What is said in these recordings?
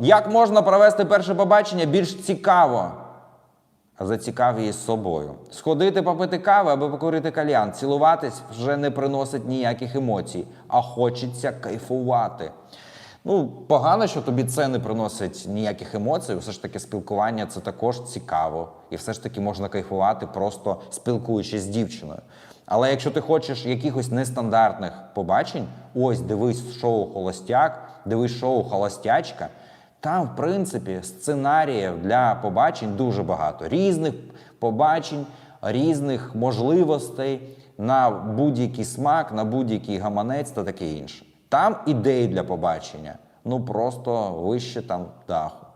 Як можна провести перше побачення більш цікаво? Зацікав її з собою. Сходити попити кави або покурити кальян, цілуватись вже не приносить ніяких емоцій, а хочеться кайфувати. Ну, погано, що тобі це не приносить ніяких емоцій. Все ж таки, спілкування це також цікаво. І все ж таки можна кайфувати, просто спілкуючись з дівчиною. Але якщо ти хочеш якихось нестандартних побачень, ось дивись шоу Холостяк, дивись шоу Холостячка. Там, в принципі, сценаріїв для побачень дуже багато. Різних побачень, різних можливостей на будь-який смак, на будь-який гаманець та таке інше. Там ідеї для побачення, ну просто вище там даху.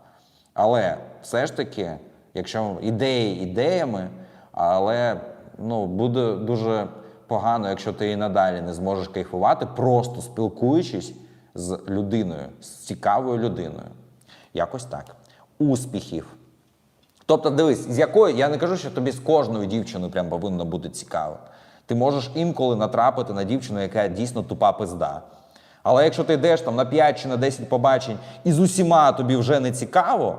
Але все ж таки, якщо ідеї ідеями, але ну, буде дуже погано, якщо ти і надалі не зможеш кайфувати, просто спілкуючись з людиною, з цікавою людиною. Якось так. Успіхів. Тобто, дивись, з якою, я не кажу, що тобі з кожною дівчиною прям повинно бути цікаво. Ти можеш інколи натрапити на дівчину, яка дійсно тупа пизда. Але якщо ти йдеш там на 5 чи на 10 побачень і з усіма тобі вже не цікаво,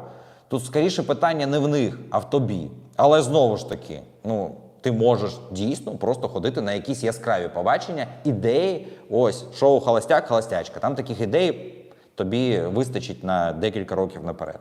то скоріше питання не в них, а в тобі. Але знову ж таки, ну, ти можеш дійсно просто ходити на якісь яскраві побачення, ідеї. Ось шоу Холостяк, холостячка. Там таких ідей тобі вистачить на декілька років наперед.